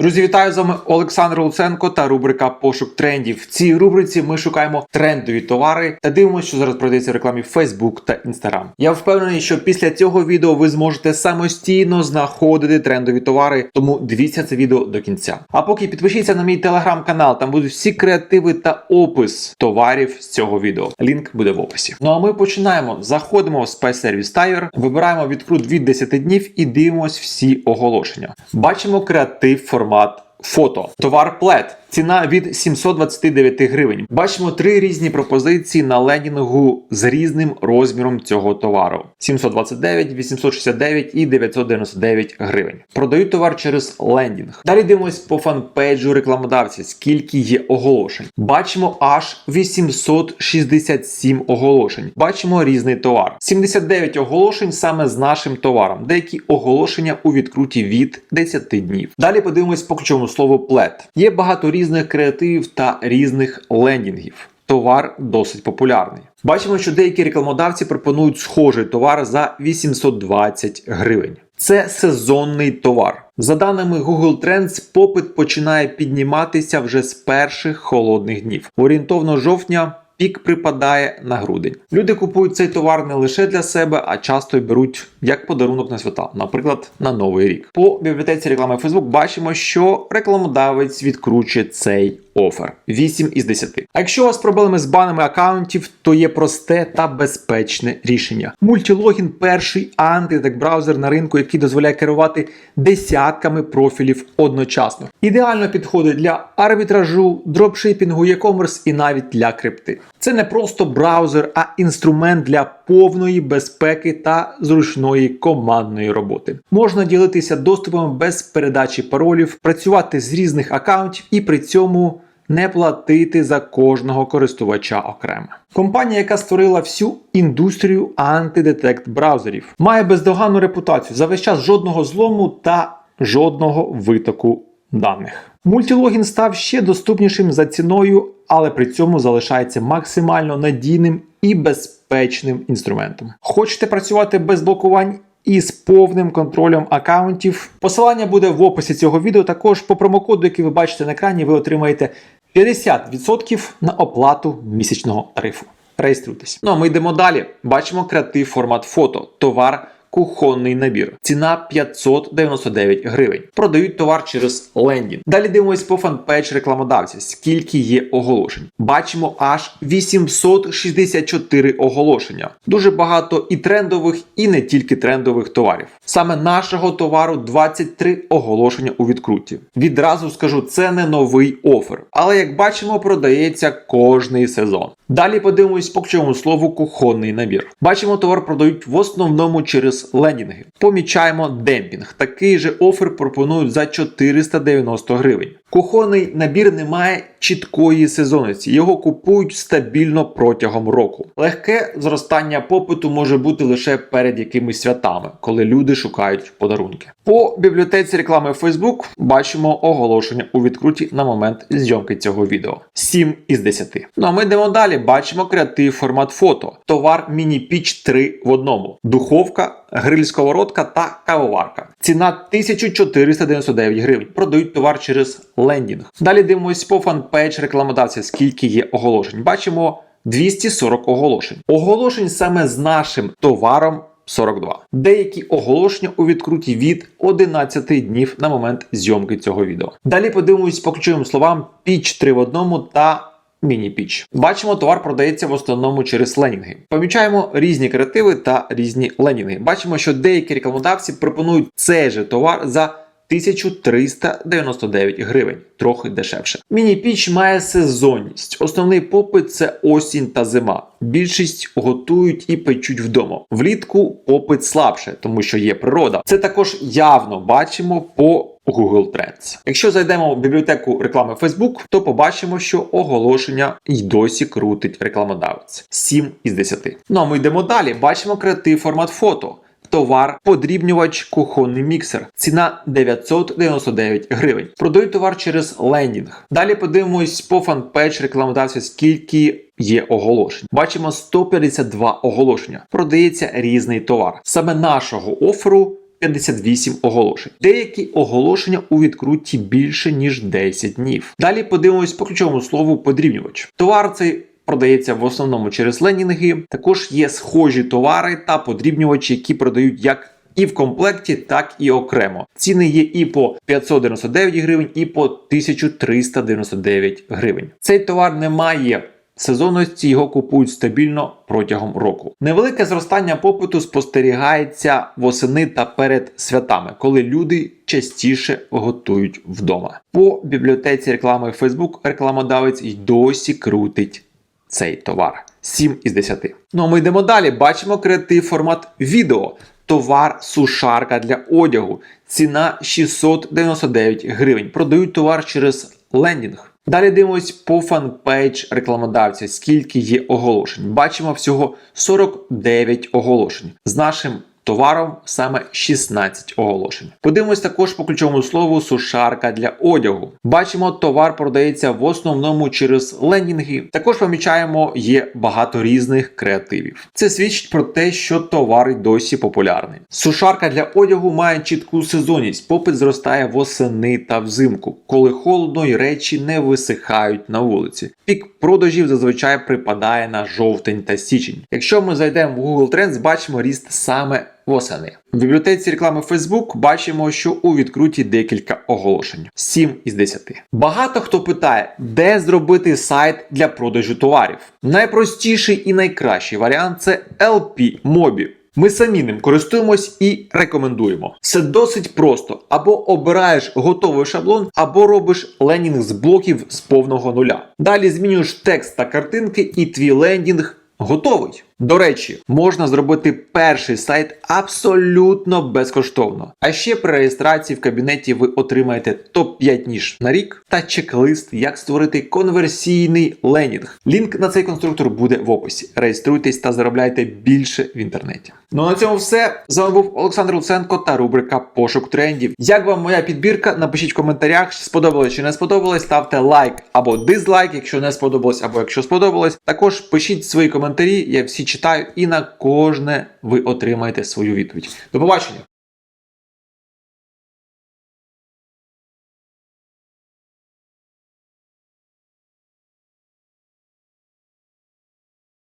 Друзі, вітаю з вами Олександр Луценко та рубрика Пошук трендів. В цій рубриці ми шукаємо трендові товари та дивимося, що зараз продається в рекламі Facebook та Instagram. Я впевнений, що після цього відео ви зможете самостійно знаходити трендові товари, тому дивіться це відео до кінця. А поки підпишіться на мій телеграм-канал, там будуть всі креативи та опис товарів з цього відео. Лінк буде в описі. Ну а ми починаємо. Заходимо в Service Tire, вибираємо відкрут від 10 днів і дивимось всі оголошення. Бачимо креатив формат фото. Товар плед. Ціна від 729 гривень. Бачимо три різні пропозиції на лендінгу з різним розміром цього товару: 729, 869 і 999 гривень. Продають товар через лендінг. Далі дивимось по фанпейджу рекламодавця, скільки є оголошень. Бачимо аж 867 оголошень. Бачимо різний товар. 79 оголошень саме з нашим товаром. Деякі оголошення у відкруті від 10 днів. Далі подивимось по ключовому слову плет. Є багато різних креативів та різних лендінгів. Товар досить популярний. Бачимо, що деякі рекламодавці пропонують схожий товар за 820 гривень. Це сезонний товар. За даними Google Trends, попит починає підніматися вже з перших холодних днів. Орієнтовно жовтня. Пік припадає на грудень. Люди купують цей товар не лише для себе, а часто й беруть як подарунок на свята, наприклад, на новий рік. По бібліотеці реклами Facebook бачимо, що рекламодавець відкручує цей офер 8 із 10. А якщо у вас проблеми з банами аккаунтів, то є просте та безпечне рішення. Мультилогін перший антитек браузер на ринку, який дозволяє керувати десятками профілів одночасно. Ідеально підходить для арбітражу, дропшипінгу, e-commerce і навіть для крипти. Це не просто браузер, а інструмент для повної безпеки та зручної командної роботи. Можна ділитися доступом без передачі паролів, працювати з різних аккаунтів і при цьому не платити за кожного користувача окремо. Компанія, яка створила всю індустрію антидетект браузерів, має бездоганну репутацію за весь час жодного злому та жодного витоку даних. Мультилогін став ще доступнішим за ціною, але при цьому залишається максимально надійним і безпечним інструментом. Хочете працювати без блокувань? І з повним контролем аккаунтів. Посилання буде в описі цього відео. Також по промокоду, який ви бачите на екрані, ви отримаєте 50% на оплату місячного тарифу. Реєструйтесь. Ну а ми йдемо далі. Бачимо креатив формат фото. Товар. Кухонний набір. Ціна 599 гривень. Продають товар через лендінг. Далі дивимось по фанпейдж рекламодавця, скільки є оголошень. Бачимо аж 864 оголошення. Дуже багато і трендових, і не тільки трендових товарів. Саме нашого товару 23 оголошення у відкруті. Відразу скажу, це не новий офер, але як бачимо, продається кожний сезон. Далі подивимось по ключовому слову кухонний набір. Бачимо, товар продають в основному через лендінги. Помічаємо демпінг. Такий же офер пропонують за 490 гривень. Кухонний набір не має чіткої сезонності, його купують стабільно протягом року. Легке зростання попиту може бути лише перед якимись святами, коли люди шукають подарунки. По бібліотеці реклами Facebook бачимо оголошення у відкруті на момент зйомки цього відео. 7 із 10. Ну а ми йдемо далі. Бачимо креатив формат фото. Товар міні-піч 3 в одному. Духовка, гриль сковородка та кавоварка. Ціна 1499 гривень. Продають товар через лендінг. Далі дивимось по фанпейдж рекламодавця, скільки є оголошень. Бачимо 240 оголошень. Оголошень саме з нашим товаром. 42. Деякі оголошення у відкруті від 11 днів на момент зйомки цього відео. Далі подивимось по ключовим словам піч 3 в одному та міні-піч. Бачимо, товар продається в основному через ленінги. Помічаємо різні креативи та різні ленінги. Бачимо, що деякі рекламодавці пропонують цей же товар за 1399 гривень, трохи дешевше. Міні-піч має сезонність. Основний попит це осінь та зима. Більшість готують і печуть вдома. Влітку попит слабше, тому що є природа. Це також явно бачимо по Google Trends. Якщо зайдемо в бібліотеку реклами Facebook, то побачимо, що оголошення й досі крутить рекламодавець 7 із 10. Ну а ми йдемо далі. Бачимо креатив формат фото. Товар подрібнювач кухонний міксер. Ціна 999 гривень. Продають товар через лендінг. Далі подивимось по фанпейдж рекламодавця, скільки є оголошень. Бачимо 152 оголошення. Продається різний товар. Саме нашого оферу 58 оголошень. Деякі оголошення у відкрутті більше ніж 10 днів. Далі подивимось по ключовому слову подрібнювач. Товар цей продається в основному через ленінги. Також є схожі товари та подрібнювачі, які продають як і в комплекті, так і окремо. Ціни є і по 599 гривень, і по 1399 гривень. Цей товар не має сезонності, його купують стабільно протягом року. Невелике зростання попиту спостерігається восени та перед святами, коли люди частіше готують вдома. По бібліотеці реклами Facebook рекламодавець й досі крутить цей товар. 7 із 10. Ну а ми йдемо далі. Бачимо креатив формат відео. Товар сушарка для одягу. Ціна 699 гривень. Продають товар через лендінг. Далі дивимось по фанпейдж рекламодавця, скільки є оголошень. Бачимо всього 49 оголошень. З нашим товаром саме 16 оголошень. Подивимось також по ключовому слову сушарка для одягу. Бачимо, товар продається в основному через лендінги. Також помічаємо, є багато різних креативів. Це свідчить про те, що товар досі популярний. Сушарка для одягу має чітку сезонність. Попит зростає восени та взимку, коли холодно й речі не висихають на вулиці. Пік продажів зазвичай припадає на жовтень та січень. Якщо ми зайдемо в Google Trends, бачимо ріст саме восени. В бібліотеці реклами Facebook бачимо, що у відкруті декілька оголошень. 7 із 10. Багато хто питає, де зробити сайт для продажу товарів. Найпростіший і найкращий варіант це LP Mobi. Ми самі ним користуємось і рекомендуємо. Все досить просто: або обираєш готовий шаблон, або робиш ленінг з блоків з повного нуля. Далі змінюєш текст та картинки, і твій лендінг готовий. До речі, можна зробити перший сайт абсолютно безкоштовно. А ще при реєстрації в кабінеті ви отримаєте топ-5 ніж на рік та чек-лист, як створити конверсійний ленінг. Лінк на цей конструктор буде в описі. Реєструйтесь та заробляйте більше в інтернеті. Ну а на цьому все. З вами був Олександр Луценко та рубрика Пошук трендів. Як вам моя підбірка? Напишіть в коментарях, сподобалось чи не сподобалось. Ставте лайк або дизлайк, якщо не сподобалось, або якщо сподобалось. Також пишіть свої коментарі, я всі читаю, і на кожне ви отримаєте свою відповідь. До побачення!